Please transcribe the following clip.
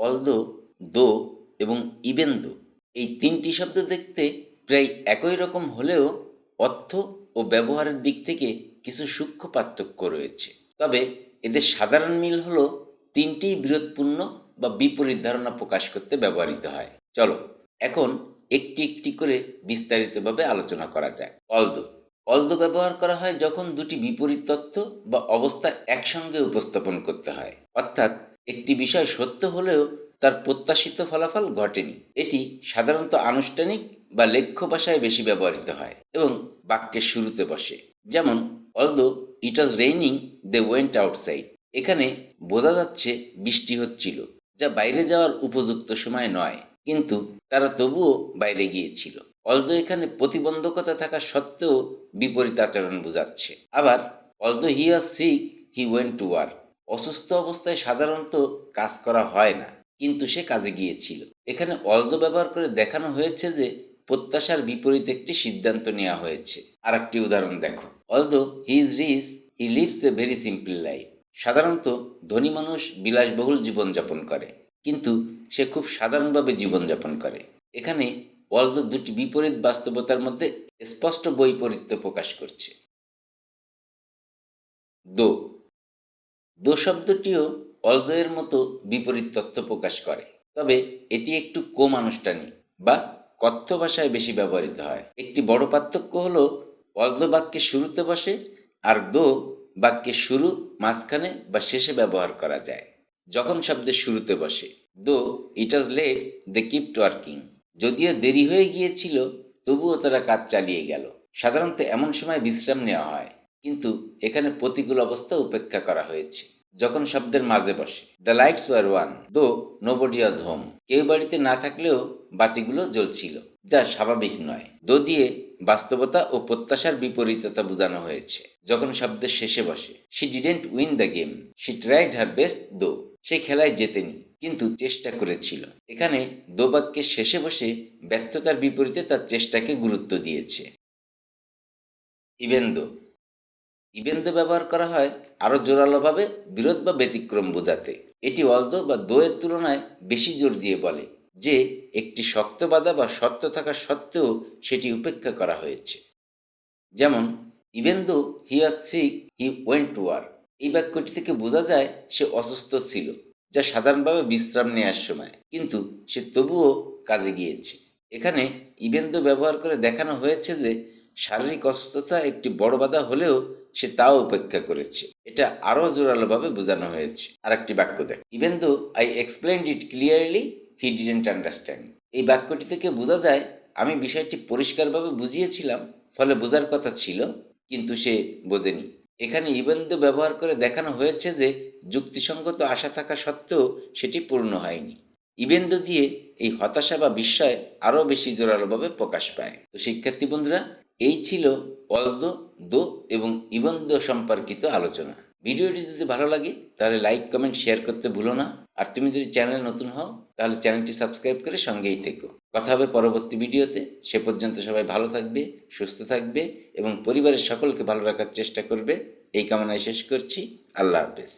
Although, দো এবং ইবেন দো। এই তিনটি শব্দ দেখতে প্রায় একই রকম হলেও অর্থ ও ব্যবহারের দিক থেকে কিছু সূক্ষ্ম পার্থক্য রয়েছে। তবে এদের সাধারণ মিল হলো তিনটিই বিরোধপূর্ণ বা বিপরীত ধারণা প্রকাশ করতে ব্যবহৃত হয়। চলো, এখন একটি একটি করে বিস্তারিতভাবে আলোচনা করা যায় অলদো। অলদো ব্যবহার করা হয় যখন দুটি বিপরীত তথ্য বা অবস্থা একসঙ্গে উপস্থাপন করতে হয়। অর্থাৎ একটি বিষয় সত্য হলেও তার প্রত্যাশিত ফলাফল ঘটেনি। এটি সাধারণত আনুষ্ঠানিক বা লেখ্য ভাষায় বেশি ব্যবহৃত হয় এবং বাক্যের শুরুতে বসে। যেমন although it was raining they went outside এখানে বোঝা যাচ্ছে বৃষ্টি হচ্ছিল, যা বাইরে যাওয়ার উপযুক্ত সময় নয়, কিন্তু তারা তবুও বাইরে গিয়েছিল। অলদো এখানে প্রতিবন্ধকতা থাকা সত্ত্বেও বিপরীত আচরণ বোঝাচ্ছে। আবার although he are sick he went to work অসুস্থ অবস্থায় সাধারণত কাজ করা হয় না, কিন্তু সে কাজে গিয়েছিল। এখানে অলদো ব্যবহার করে দেখানো হয়েছে যে প্রত্যাশার বিপরীত একটি সিদ্ধান্ত নেওয়া হয়েছে। আর একটি উদাহরণ দেখো। Although he is rich, he lives a very simple life. সাধারণত ধনী মানুষ বিলাসবহুল জীবনযাপন করে, কিন্তু সে খুব সাধারণভাবে জীবনযাপন করে। এখানে অলদো দুটি বিপরীত বাস্তবতার মধ্যে স্পষ্ট বৈপরীত্য প্রকাশ করছে। দো দো শব্দটিও অলদোয়ের মতো বিপরীত তথ্য প্রকাশ করে। তবে এটি একটু কম আনুষ্ঠানিক বা কথ্য ভাষায় বেশি ব্যবহৃত হয়। একটি বড় পার্থক্য হল অলদো বাক্যে শুরুতে বসে আর দো বাক্যের শুরু, মাঝখানে বা শেষে ব্যবহার করা যায়। যখন শব্দের শুরুতে বসে, though, it was late they kept working. যদিও দেরি হয়ে গিয়েছিল, তবুও তারা কাজ চালিয়ে গেল। সাধারণত এমন সময় বিশ্রাম নেওয়া হয়, কিন্তু এখানে প্রতিকূল অবস্থা উপেক্ষা করা হয়েছে। যখন শব্দের মাঝে বসে। The lights were on though nobody was home কেউ বাড়িতে না থাকলেও বাতিগুলো জ্বলছিল, যা স্বাভাবিক নয়। দো দিয়ে বাস্তবতা ও প্রত্যাশার বিপরীততা বোঝানো হয়েছে। যখন শব্দের শেষে বসে she didn't win the game she tried her best though সে খেলায় জেতেনি, কিন্তু চেষ্টা করেছিল। এখানে দো বাক্যের শেষে বসে ব্যর্থতার বিপরীতে তার চেষ্টাকে গুরুত্ব দিয়েছে। ইভেন দো ইভেন দো ব্যবহার করা হয় আরও জোরালোভাবে বিরোধ বা ব্যতিক্রম বোঝাতে। এটি অলদো বা দোয়ের তুলনায় বেশি জোর দিয়ে বলে যে একটি শক্ত বাধা বা সত্য থাকা সত্ত্বেও সেটি উপেক্ষা করা হয়েছে। যেমন, even though he are sick, he went to work. এই বাক্যটি থেকে বোঝা যায় সে অসুস্থ ছিল, যা সাধারণভাবে বিশ্রাম নেওয়ার সময়, কিন্তু সে তবুও কাজে গিয়েছে। এখানে ইভেন দো ব্যবহার করে দেখানো হয়েছে যে শারীরিক অসুস্থতা একটি বড় বাধা হলেও সে তাও উপেক্ষা করেছে। এটা আরও জোরালোভাবে বোঝানো হয়েছে। আর একটি বাক্য দেখ। Even though I explained it clearly he didn't understand এই বাক্যটি থেকে বোঝা যায়, আমি বিষয়টি পরিষ্কারভাবে বুঝিয়েছিলাম, ফলে বোঝার কথা ছিল, কিন্তু সে বোঝেনি। এখানে ইবেন্দ ব্যবহার করে দেখানো হয়েছে যে যুক্তিসঙ্গত আশা থাকা সত্ত্বেও সেটি পূর্ণ হয়নি। ইবেন্দ দিয়ে এই হতাশা বা বিস্ময় আরও বেশি জোরালোভাবে প্রকাশ পায়। তো শিক্ষার্থী বন্ধুরা এই ছিল অলদো দো এবং ইবন্দ সম্পর্কিত আলোচনা। ভিডিওটি যদি ভালো লাগে, তাহলে লাইক কমেন্ট শেয়ার করতে ভুলো না। আর তুমি যদি চ্যানেলে নতুন হও, তাহলে চ্যানেলটি সাবস্ক্রাইব করে সঙ্গেই থেকো। কথা হবে পরবর্তী ভিডিওতে। সে পর্যন্ত সবাই ভালো থাকবে, সুস্থ থাকবে এবং পরিবারের সকলকে ভালো রাখার চেষ্টা করবে। এই কামনায় শেষ করছি। আল্লাহ হাফেজ।